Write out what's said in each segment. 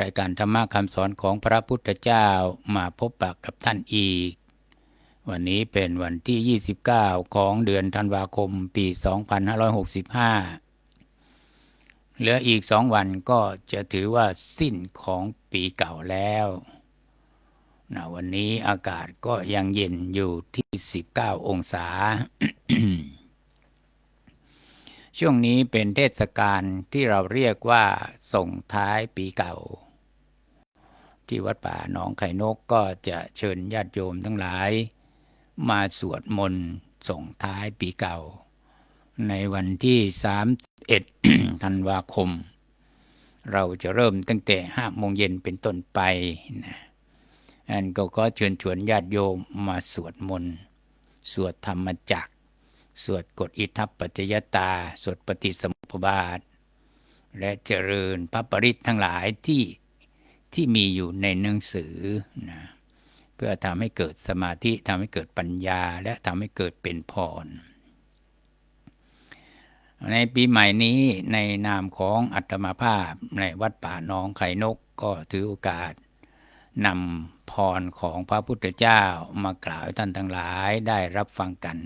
รายการธรรมะคำสอนของพระพุทธเจ้ามาพบปะกับท่านอีก วันนี้เป็นวันที่ 29 ของเดือนธันวาคมปี 2565 เหลืออีกสองวันก็จะถือว่าสิ้นของปีเก่าแล้วนะวันนี้อากาศก็ยังเย็นอยู่ที่ 19 องศา ช่วงนี้เป็นเทศกาลที่เราเรียกว่าส่งท้ายปีเก่า ที่วัดป่าหนองไข่นกก็จะเชิญญาติโยมทั้งหลาย มาสวดมนต์ส่งท้ายปีเก่า ในวันที่ 31 ธันวาคม เราจะเริ่มตั้งแต่ห้าโมงเย็นเป็นต้นไปนะอันก็ก็เชิญชวนญาติโยมมาสวดมนต์สวดธรรมจักสวดกฎอิทัปปัจจยตา สวดปฏิสมุปบาท และเจริญพระปริตทั้งหลายที่ ที่มีอยู่ในหนังสือนะเพื่อทำให้เกิดสมาธิทำให้เกิดปัญญาและทำให้เกิดเป็นพร ในปีใหม่นี้ในนามของอัตมาภาพในวัดป่าหนองไข่นกก็ถือโอกาสนำพรของพระพุทธเจ้ามากล่าวให้ท่านทั้งหลายได้รับฟังกัน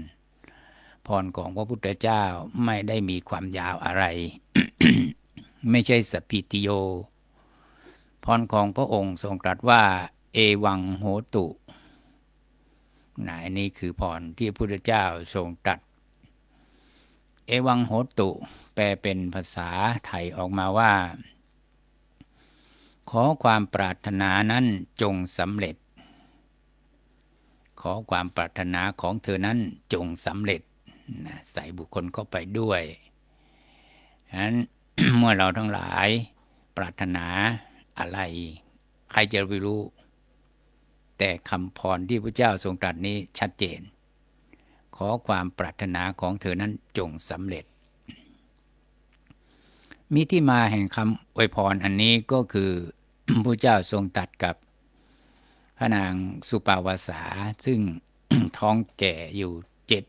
พรของพระพุทธเจ้าไม่ได้มีความยาวอะไร ไม่ใช่สพพิติโย พรของพระองค์ทรงตรัสว่า เอวังโหตุนายนี่คือพรที่พระพุทธเจ้าทรงตรัส เอวังโหตุ แปลเป็นภาษาไทยออกมาว่า ขอความปรารถนานั้นจงสำเร็จ ขอความปรารถนาของเธอนั้นจงสำเร็จนะใส่บุคคลเข้าไปด้วยฉะนั้นเมื่อเราทั้งหลายปรารถนา อะไร ใครจะไปรู้ แต่คำพรที่พระเจ้าทรงตรัสนี้ชัดเจน ขอความปรารถนาของเธอนั้นจงสำเร็จ มีที่มาแห่งคำอวยพรอันนี้ก็คือพระเจ้าทรงตรัสกับพระนางสุปาวาสา ซึ่งท้องแก่อยู่เจ็ด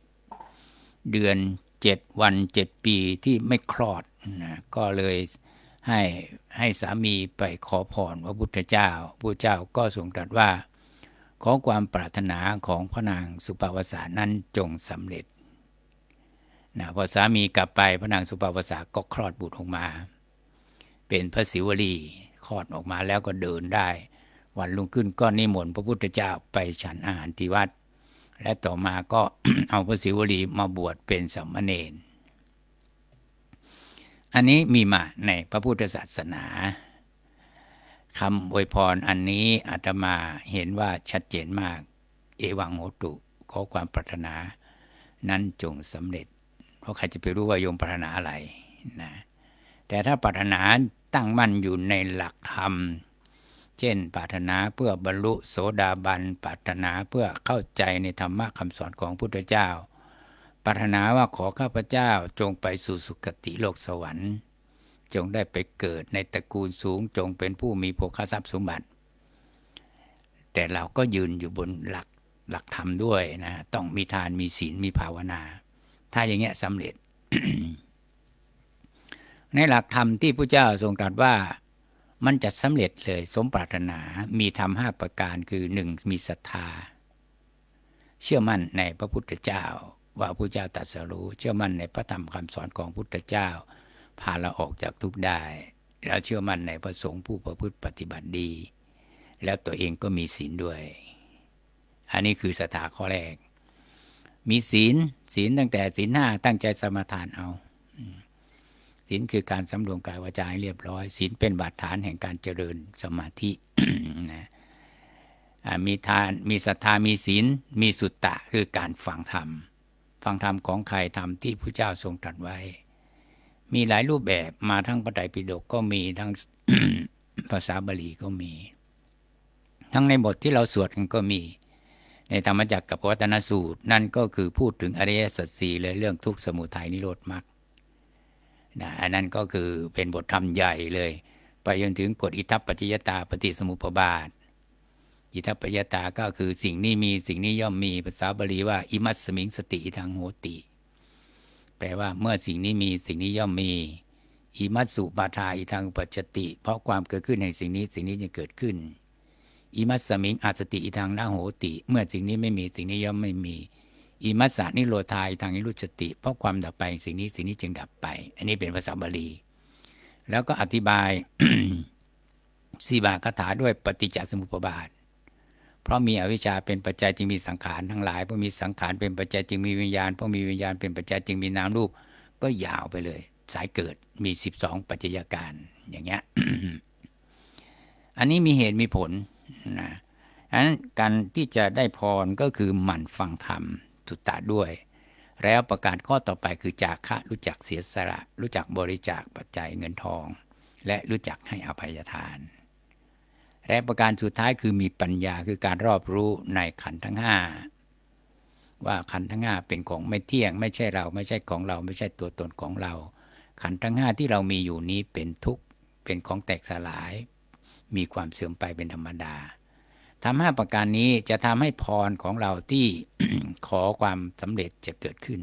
เดือนเจ็ดวันเจ็ดปีที่ไม่คลอดนะก็เลย ให้ให้สามีไปขอพรพระพุทธเจ้าพระเจ้าก็ทรงตรัสว่า ขอความปรารถนาของพระนางสุปาวสานั้นจงสำเร็จนะพอสามีกลับไปพระนางสุปาวสาก็คลอดบุตรออกมา เป็นพระศิวลีคลอดออกมาแล้วก็เดินได้ วันรุ่งขึ้นก็นิมนต์พระพุทธเจ้าไปฉันอาหารที่วัด และต่อมาก็เอาพระศิวลีมาบวชเป็นสามเณร อันนี้มีมาในพระพุทธศาสนาคำอวยพรอันนี้อาตมาเห็นว่าชัดเจนมาก เอวังโหตุขอความปรารถนา นั้นจงสำเร็จ เพราะใครจะไปรู้ว่าโยมปรารถนาอะไรนะแต่ถ้าปรารถนาตั้งมั่นอยู่ในหลักธรรม เช่น ปรารถนาเพื่อบรรลุโสดาบัน ปรารถนาเพื่อเข้าใจในธรรมะคำสอนของพุทธเจ้า ปรารถนาว่าขอข้าพเจ้าจงไปสู่สุคติโลกสวรรค์ จงได้ไปเกิดในตระกูลสูงจงเป็นผู้มีโภคทรัพย์สมบัติ แต่เราก็ยืนอยู่บนหลักหลักธรรมด้วยนะต้องมีทานมีศีลมีภาวนา ถ้าอย่างเงี้ยสำเร็จ ในหลักธรรมที่พระเจ้าทรงตรัสว่ามันจะสำเร็จเลยสมปรารถนามีธรรมห้าประการคือหนึ่งมีศรัทธา เชื่อมั่นในพระพุทธเจ้า ว่าพระเจ้าตรัสรู้ เชื่อมั่นในพระธรรมคำสอนของพุทธเจ้า พาเราออกจากทุกข์ได้ แล้วเชื่อมั่นในพระสงฆ์ผู้ประพฤติปฏิบัติดี แล้วตัวเองก็มีศีลด้วย อันนี้คือศรัทธาข้อแรก มีศีลศีลตั้งแต่ศีลห้าตั้งใจสมาทานเอาศีลคือการสำรวมกายวาจาให้เรียบร้อยศีลเป็นบาดฐานแห่งการเจริญสมาธินะมีทานมีศรัทธามีศีลมีสุตตะคือการฟังธรรม ฟังธรรมของใครธรรมที่พระเจ้าทรงตรัสไว้ มีหลายรูปแบบมาทั้งพระไตรปิฎกก็มีทั้งภาษาบาลีก็มี ทั้งในบทที่เราสวดกันก็มี ในธรรมจักรกับวัตนสูตร นั่นก็คือพูดถึงอริยสัจสี่เลยเรื่องทุกข์สมุทัยนิโรธมรรคนะอันนั้นก็คือเป็นบทธรรมใหญ่เลย ไปจนถึงกฎอิทัปปัจจยตาปฏิสมุปบาท อิทัปปัจจยตาก็คือสิ่งนี้มีสิ่งนี้ย่อมมีภาษาบาลีว่าอิมัสมิงสติทางโหติ แปลว่าเมื่อสิ่งนี้มีสิ่งนี้ย่อมมีอิมัตสุปาทาอิทางปัจจติ เพราะความเกิดขึ้นในสิ่งนี้สิ่งนี้จะเกิดขึ้นอิมัตสมิงอาสติอิทางนาโหติ เมื่อสิ่งนี้ไม่มีสิ่งนี้ย่อมไม่มีอิมัสสานิโรธาอิทางนิรุจติ เพราะความดับไปสิ่งนี้สิ่งนี้จึงดับไป อันนี้เป็นภาษาบาลี แล้วก็อธิบายสีบาคาถาด้วยปฏิจจสมุปบาท เพราะมีอวิชชาเป็นปัจจัยจึงมีสังขารทั้งหลายเพราะมีสังขารเป็นปัจจัยจึงมีวิญญาณเพราะมีวิญญาณเป็นปัจจัยจึงมีนามรูป ก็ยาวไปเลย สายเกิดมี 12 ปัจจัยการอย่างเงี้ยอันนี้มีเหตุมีผลนะอันนั้นการที่จะได้พรก็คือหมั่นฟังธรรมสุตตะด้วย แล้วประกาศข้อต่อไปคือจากคะรู้จักเสียสละ รู้จักบริจาคปัจจัยเงินทอง และรู้จักให้อภัยทาน และประการสุดท้ายคือมีปัญญาคือการรอบรู้ในขันธ์ทั้งห้าว่าขันธ์ทั้งห้าเป็นของไม่เที่ยง ไม่ใช่เราไม่ใช่ของเรา ไม่ใช่ตัวตนของเรา ขันธ์ทั้งห้าที่เรามีอยู่นี้เป็นทุกข์เป็นของแตกสลาย มีความเสื่อมไปเป็นธรรมดาทำห้าประการนี้จะทำให้พรของเราที่ขอความสำเร็จจะเกิดขึ้น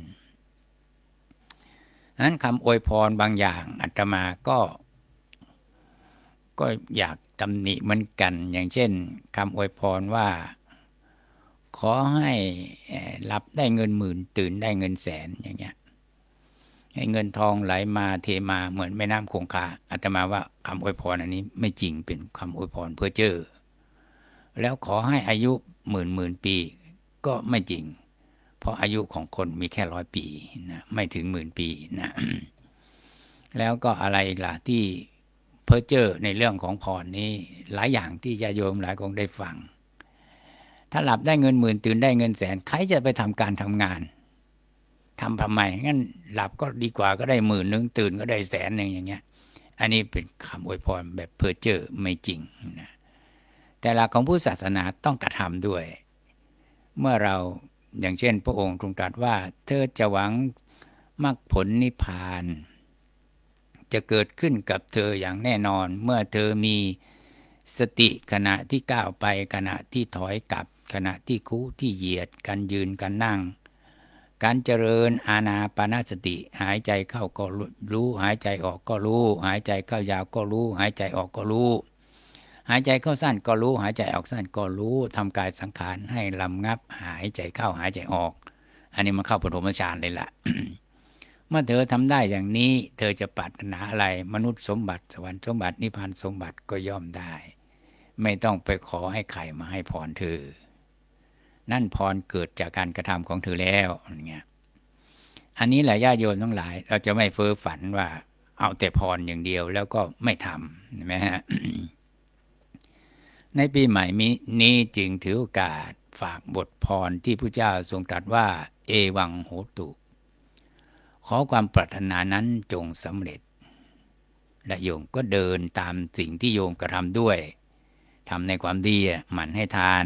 นั้นคำอวยพรบางอย่างอาตมาก็ ก็อยากตำหนิเหมือนกัน อย่างเช่นคำอวยพรว่า ขอให้รับได้เงินหมื่นตื่นได้เงินแสนอย่างเงี้ยให้เงินทองไหลมาเทมาเหมือนแม่น้ำคงคาอาตมาว่าคำอวยพรอันนี้ไม่จริงเป็นคำอวยพรเพื่อเจอ แล้วขอให้อายุหมื่นหมื่นปีก็ไม่จริง เพราะอายุของคนมีแค่ร้อยปีนะไม่ถึงหมื่นปีนะแล้วก็อะไรอีกล่ะที่ เพ้อเจอในเรื่องของพรนี้ หลายอย่างที่ญาโยมหลายคงได้ฟัง ถ้าหลับได้เงินหมื่นตื่นได้เงินแสนใครจะไปทำการทำงานทำทำไมงั้นหลับก็ดีกว่าก็ได้หมื่นหนึ่งตื่นก็ได้แสนหนึ่งอย่างเงี้ย อันนี้เป็นคำอวยพรแบบเพ้อเจอไม่จริงนะแต่หลักของผู้ศาสนาต้องกระทำด้วย เมื่อเราอย่างเช่น พระองค์ทรงตรัสว่า เธอจะหวังมรรคผลนิพพาน จะเกิดขึ้นกับเธออย่างแน่นอน เมื่อเธอมีสติขณะที่ก้าวไปขณะที่ถอยกลับ ขณะที่คู่ที่เหยียดการยืนการนั่ง การเจริญอาณาปณสติ หายใจเข้าก็รู้ หายใจออกก็รู้ หายใจเข้ายาวก็รู้ หายใจออกก็รู้ หายใจเข้าสั้นก็รู้ หายใจออกสั้นก็รู้ทำกายสังขารให้ลำงับ หายใจเข้าหายใจออก อันนี้มันเข้าปฐมฌานเลยละ่ะ เมื่อเธอทำได้อย่างนี้ เธอจะปรารถนาอะไรมนุษย์สมบัติสวรรค์สมบัตินิพพานสมบัติก็ย่อมได้ ไม่ต้องไปขอให้ใครมาให้พรเธอ นั่นพรเกิดจากการกระทำของเธอแล้วอย่างเงี้ยอันนี้แหละญาโยมทั้งหลาย เราจะไม่เฟ้อฝันว่าเอาแต่พรอย่างเดียวแล้วก็ไม่ทำใช่ไหมฮะในปีใหม่นี้จึงถือโอกาสฝากบทพรที่พระเจ้าทรงตรัสว่า เอวังโหตุ ขอความปรารถนานั้นจงสำเร็จ และโยมก็เดินตามสิ่งที่โยมกระทำด้วยทำในความดีหมั่นให้ทาน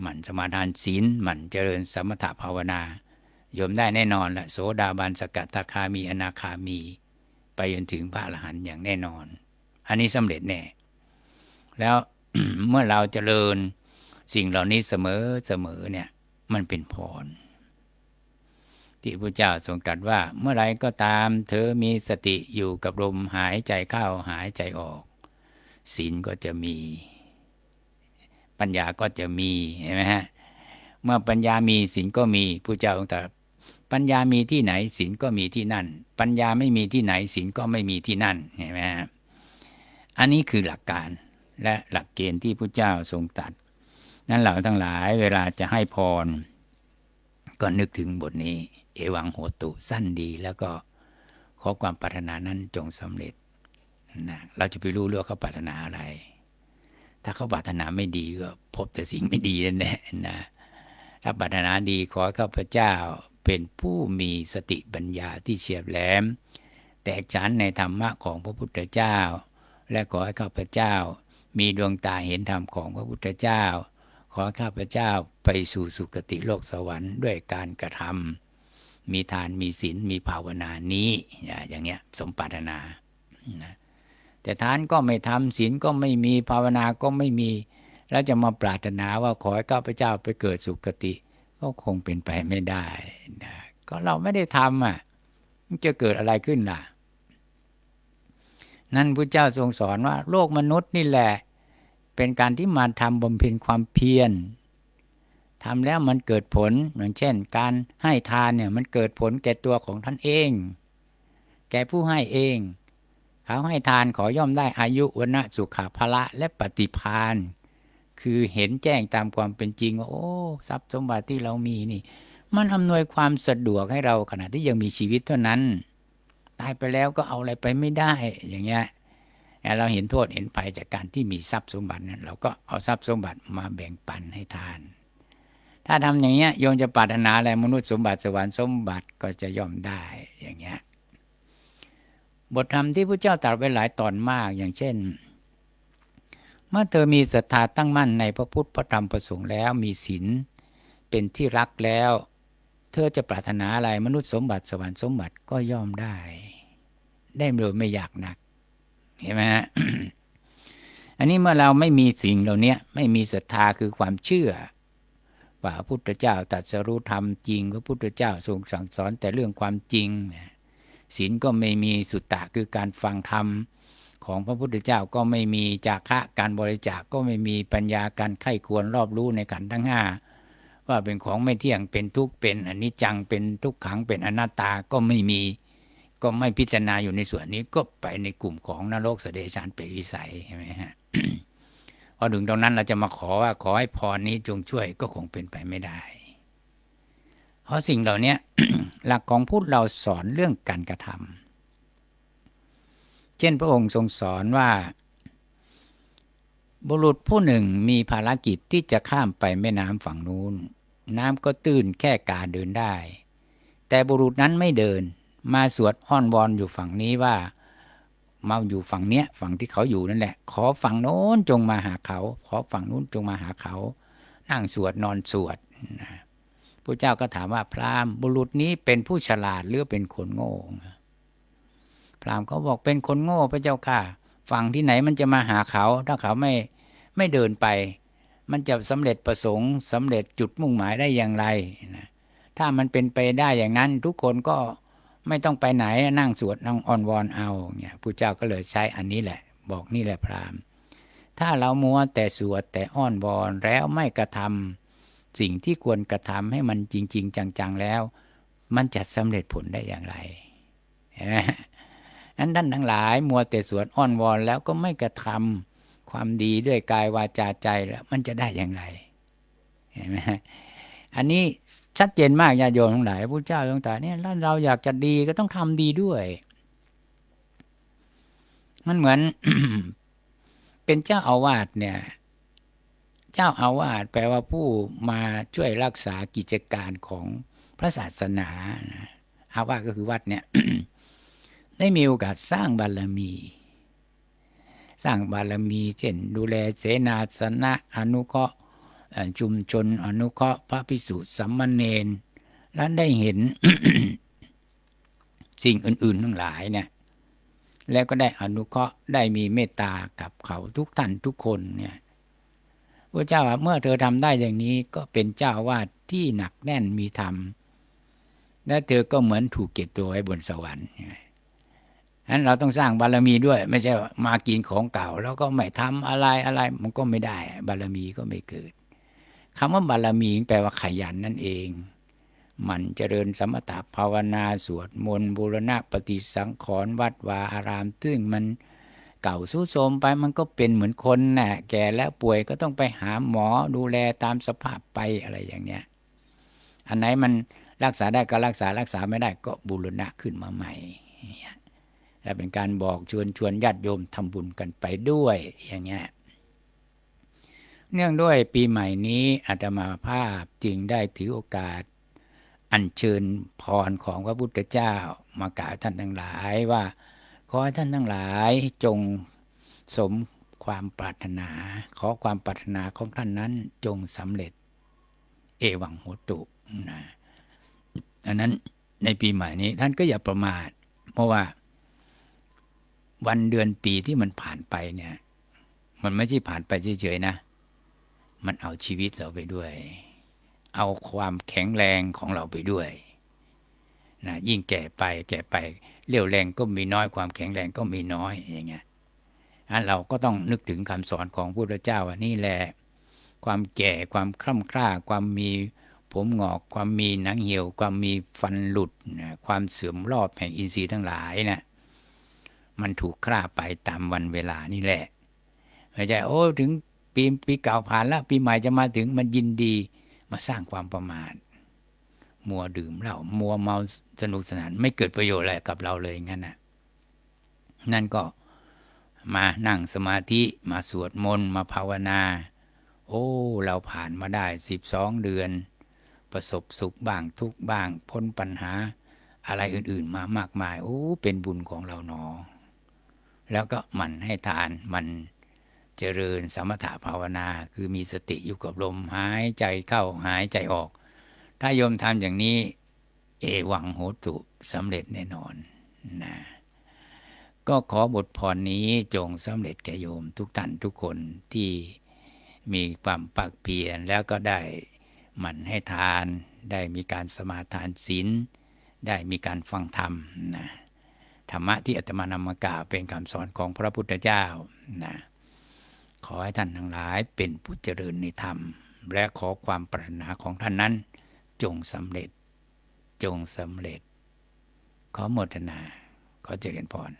หมั่นสมาทานศีลหมั่นเจริญสมถภาวนาโยมได้แน่นอนละโสดาบันสกัตคามีอนาคามี ไปจนถึงพระอรหันต์อย่างแน่นอน อันนี้สำเร็จแน่ แล้วเมื่อเราเจริญสิ่งเหล่านี้เสมอเสมอเนี่ยมันเป็นพร ที่พระเจ้าทรงตรัสว่าเมื่อไรก็ตาม เธอมีสติอยู่กับลมหายใจเข้าหายใจออก ศีลก็จะมี ปัญญาก็จะมีเห็นไหมฮะเมื่อปัญญามีศีลก็มีพระเจ้าทรงตรัสปัญญามีที่ไหนศีลก็มีที่นั่น ปัญญาไม่มีที่ไหนศีลก็ไม่มีที่นั่นเห็นไหมฮะอันนี้คือหลักการและหลักเกณฑ์ที่พระเจ้าทรงตัดนั้นเราทั้งหลายเวลาจะให้พรก็นึกถึงบทนี้ เอวังโหตุสั้นดีแล้วก็ขอความปรารถนานั้นจงสำเร็จนะเราจะไปรู้เรื่องเขาปรารถนาอะไร ถ้าเขาปรารถนาไม่ดีก็พบแต่สิ่งไม่ดีนั่นแหละนะถ้าปรารถนาดีขอข้าพเจ้าเป็นผู้มีสติปัญญาที่เฉียบแหลม แตกฉานในธรรมะของพระพุทธเจ้า และขอให้ข้าพเจ้า มีดวงตาเห็นธรรมของพระพุทธเจ้า ขอข้าพเจ้าไปสู่สุคติโลกสวรรค์ด้วยการกระทำ มีทานมีศีลมีภาวนานี้อย่างเงี้ยสมปรารถนานะแต่ทานก็ไม่ทำศีลก็ไม่มีภาวนาก็ไม่มี แล้วจะมาปรารถนาว่าขอให้ข้าพเจ้าไปเกิดสุคติ ก็คงเป็นไปไม่ได้นะก็เราไม่ได้ทำอะจะเกิดอะไรขึ้นล่ะ นั่นพระเจ้าทรงสอนว่า โลกมนุษย์นี่แหละ เป็นการที่มาทำบำเพ็ญความเพียร ทำแล้วมันเกิดผลอย่างเช่น การให้ทานเนี่ยมันเกิดผลแก่ตัวของท่านเอง แก่ผู้ให้เอง เขาให้ทานขอย่อมได้อายุวนะสุขภละและปฏิพานคือเห็นแจ้งตามความเป็นจริงว่าโอ้ทรัพย์สมบัติที่เรามีนี่ มันอำนวยความสะดวกให้เราขณะที่ยังมีชีวิตเท่านั้น ตายไปแล้วก็เอาอะไรไปไม่ได้อย่างเงี้ยเราเห็นโทษเห็นภัยจากการที่มีทรัพย์สมบัตินั้นเราก็เอาทรัพย์สมบัติมาแบ่งปันให้ทาน ถ้าทำอย่างเงี้ยโยมจะปรารถนาอะไรมนุษย์สมบัติสวรรค์สมบัติก็จะย่อมได้อย่างเงี้ยบทธรรมที่พระเจ้าตรัสไว้หลายตอนมากอย่างเช่น เมื่อเธอมีศรัทธาตั้งมั่นในพระพุทธพระธรรมประสงค์แล้วมีศีลเป็นที่รักแล้ว เธอจะปรารถนาอะไรมนุษย์สมบัติสวรรค์สมบัติก็ย่อมได้ ได้โดยไม่อยากหนัก เห็นไหมฮะอันนี้เมื่อเราไม่มีสิ่งเหล่านี้ไม่มีศรัทธาคือความเชื่อ ว่าพระพุทธเจ้าตรัสรู้ธรรมจริงพระพุทธเจ้าทรงสั่งสอนแต่เรื่องความจริงศีลก็ไม่มีสุตตะคือการฟังธรรมของพระพุทธเจ้าก็ไม่มีจาคะการบริจาคก็ไม่มีปัญญาการไข้ควรรอบรู้ในขันทั้งห้าว่าเป็นของไม่เที่ยงเป็นทุกข์เป็นอนิจจังเป็นทุกขังเป็นอนัตตาก็ไม่มี ก็ไม่พิจารณาอยู่ในส่วนนี้ก็ไปในกลุ่มของนรกเสดชานเปรวิสัยใช่ไหมฮะ พอถึงตรงนั้นเราจะมาขอว่าขอให้พรนี้จงช่วยก็คงเป็นไปไม่ได้ เพราะสิ่งเหล่านี้หลักของพุทธเราสอนเรื่องการกระทำเช่นพระองค์ทรงสอนว่า บุรุษผู้หนึ่งมีภารกิจที่จะข้ามไปแม่น้ำฝั่งนู้น น้ำก็ตื้นแค่กาเดินได้ แต่บุรุษนั้นไม่เดิน มาสวดอ้อนวอนอยู่ฝั่งนี้ว่า มาอยู่ฝั่งเนี้ยฝั่งที่เขาอยู่นั่นแหละ ขอฝั่งโน้นจงมาหาเขา ขอฝั่งนู้นจงมาหาเขา นั่งสวดนอนสวดนะพระเจ้าก็ถามว่าพราหมณ์บุรุษนี้เป็นผู้ฉลาดหรือเป็นคนโง่พราหมณ์เขาบอกเป็นคนโง่พระเจ้าค่ะ ฝั่งที่ไหนมันจะมาหาเขา ถ้าเขาไม่ไม่เดินไป มันจะสำเร็จประสงค์สำเร็จจุดมุ่งหมายได้อย่างไรนะถ้ามันเป็นไปได้อย่างนั้นทุกคนก็ ไม่ต้องไปไหนนั่งสวดนั่งอ่อนวอนเอาเนี่ยพระเจ้าก็เลยใช้อันนี้แหละ บอกนี่แหละพราหมณ์ ถ้าเรามัวแต่สวดแต่อ้อนวอนแล้วไม่กระทำสิ่งที่ควรกระทำให้มันจริง ๆ จังๆแล้ว มันจะสำเร็จผลได้อย่างไรอันท่านทั้งหลายมัวแต่สวดอ้อนวอนแล้วก็ไม่กระทำความดีด้วยกายวาจาใจแล้วมันจะได้อย่างไรเห็นไหม อันนี้ชัดเจนมากญาโยมทั้งหลายพระเจ้าตรงตาเนี่ยถ้าเราอยากจะดีก็ต้องทำดีด้วย มันเหมือน เป็นเจ้าอาวาสเนี่ย เจ้าอาวาสแปลว่าผู้มาช่วยรักษากิจการของพระศาสนานะอาวาสก็คือวัดเนี่ย ได้มีโอกาสสร้างบารมี สร้างบารมี เช่น ดูแลเสนาสนะอนุเคราะห์ ชุมชนอนุเคราะห์พระพิสุสัมมเนนและได้เห็นสิ่งอื่นๆทั้งหลายเนี่ยแล้วก็ได้อนุเคราะห์ได้มีเมตตากับเขาทุกท่านทุกคนเนี่ยพระเจ้าว่าเมื่อเธอทำได้อย่างนี้ก็เป็นเจ้าวาดที่หนักแน่นมีธรรม และเธอก็เหมือนถูกเก็บตัวไว้บนสวรรค์ฉะนั้นเราต้องสร้างบารมีด้วย ไม่ใช่มากินของเก่า แล้วก็ไม่ทำอะไรอะไร มันก็ไม่ได้ บารมีก็ไม่เกิด คำว่าบารมีแปลว่าขยันนั่นเอง มันเจริญสมถะภาวนาสวดมนต์บูรณะปฏิสังขรณ์วัดวาอาราม ซึ่งมันเก่าสู้โทมไปมันก็เป็นเหมือนคนนะ่ะแก่แล้วป่วยก็ต้องไปหาหมอดูแลตามสภาพไปอะไรอย่างเนี้ย อันไหนมันรักษาได้ก็รักษารักษาไม่ได้ก็บูรณะขึ้นมาใหม่และเป็นการบอกชวนชวนญาติโยมทำบุญกันไปด้วยอย่างเงี้ย เนื่องด้วยปีใหม่นี้อาตมาภาพจึงได้ถือโอกาส อัญเชิญพรของพระพุทธเจ้ามากล่าวท่านทั้งหลายว่า ขอให้ท่านทั้งหลายจงสมความปรารถนา ขอความปรารถนาของท่านนั้นจงสำเร็จ เอวังโหตุนะดังนั้นในปีใหม่นี้ท่านก็อย่าประมาท เพราะว่า วันเดือนปีที่มันผ่านไปเนี่ย มันไม่ใช่ผ่านไปเฉยๆนะ มันเอาชีวิตเราไปด้วย เอาความแข็งแรงของเราไปด้วยนะยิ่งแก่ไปแก่ไปเรี่ยวแรงก็มีน้อยความแข็งแรงก็มีน้อยอย่างเงี้ยอันเราก็ต้องนึกถึงคำสอนของพระพุทธเจ้าว่านี่แหละ ความแก่ความคล่ำคร่าความมีผมหงอกความมีหนังเหี่ยว ความมีฟันหลุดนะความเสื่อมรอบแห่งอินทรีย์ทั้งหลายนะมันถูกฆ่าไปตามวันเวลานี่แหละไม่ใช่โอ้ถึง ปีปีเก่าผ่านแล้วปีใหม่จะมาถึงมันยินดีมาสร้างความประมาทมัวดื่มเหล้ามัวเมาสนุกสนานไม่เกิดประโยชน์อะไรกับเราเลยงั้นน่ะนั่นก็มานั่งสมาธิมาสวดมนต์มาภาวนา โอ้ เราผ่านมาได้สิบสองเดือน ประสบสุขบ้างทุกข์บ้าง พ้นปัญหาอะไรอื่นๆ มามากมาย โอ้ เป็นบุญของเราหนอ แล้วก็มันให้ทานมัน เจริญสมถะภาวนา คือมีสติอยู่กับลมหายใจเข้าหายใจออก ถ้าโยมทำอย่างนี้ เอวังโหตุสำเร็จแน่นอนนะก็ขอบทพรนี้จงสำเร็จแก่โยมทุกท่านทุกคนที่มีความปักเพียรแล้วก็ได้หมันให้ทาน ได้มีการสมาทานศีลได้มีการฟังธรรมนะธรรมะที่อาตมานำมากล่าวเป็นคำสอนของพระพุทธเจ้านะ ขอให้ท่านทั้งหลายเป็นผู้เจริญในธรรม และขอความปรารถนาของท่านนั้น จงสำเร็จ จงสำเร็จ ขอโมทนา ขอเจริญพร